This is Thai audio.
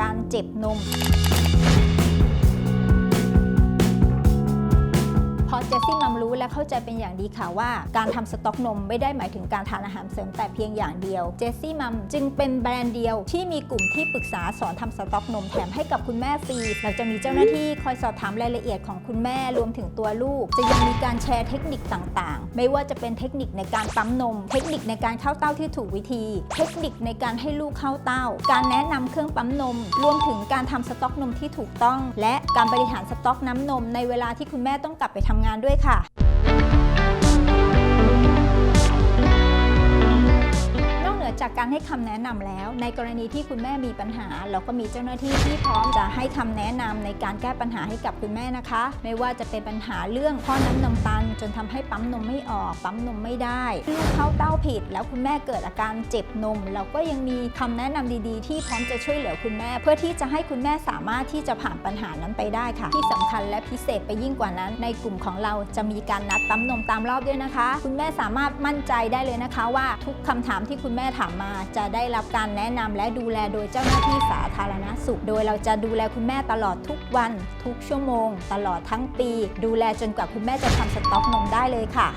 การเจ็บนม สซี่มัมรู้และเข้าใจเป็นอย่างดีค่ะว่า การทำสต็อกนมไม่ได้หมายถึงการทานอาหารเสริมแต่เพียงอย่างเดียวเจสซี่มัมจึงเป็นแบรนด์เดียวที่มีกลุ่มที่ปรึกษาสอนทำสต็อกนมแถมให้กับคุณแม่ฟรีเราจะมีเจ้าหน้าที่คอยสอบถามรายละเอียดของคุณแม่รวมถึงตัวลูก จะยังมีการแชร์เทคนิคต่างๆ ไม่ว่าจะเป็นเทคนิคในการปั๊มนม เทคนิคในการเข้าเต้าที่ถูกวิธี เทคนิคในการให้ลูกเข้าเต้า การแนะนำเครื่องปั๊มนม รวมถึงการทำสต็อกนมที่ถูกต้อง และการบริหารสต็อกน้ำนมในเวลาที่คุณแม่ต้องกลับไปทำงานด้วยค่ะ การให้คำแนะนำแล้ว ในกรณีที่คุณแม่มีปัญหา เราก็มีเจ้าหน้าที่ที่พร้อมจะให้คำแนะนำในการแก้ปัญหาให้กับคุณแม่นะคะ ไม่ว่าจะเป็นปัญหาเรื่องท่อน้ำนมตัน จนทำให้ปั๊มนมไม่ออก ปั๊มนมไม่ได้ลูกเข้าเต้าผิด แล้วคุณแม่เกิดอาการเจ็บนม เราก็ยังมีคำแนะนำดีๆ ที่พร้อมจะช่วยเหลือคุณแม่ เพื่อที่จะให้คุณแม่สามารถที่จะผ่านปัญหานั้นไปได้ค่ะ ที่สำคัญและพิเศษไปยิ่งกว่านั้น ในกลุ่มของเราจะมีการนัดปั๊มนมตามรอบด้วยนะคะ คุณแม่สามารถมั่นใจได้เลยนะคะว่าทุกคำถามที่คุณแม่ถามมาจะได้รับการแนะนำและดูแลโดยเจ้าหน้าที่สาธารณสุข โดยเราจะดูแลคุณแม่ตลอดทุกวัน ทุกชั่วโมง ตลอดทั้งปี ดูแลจนกว่าคุณแม่จะทำสต็อกนมได้เลยค่ะ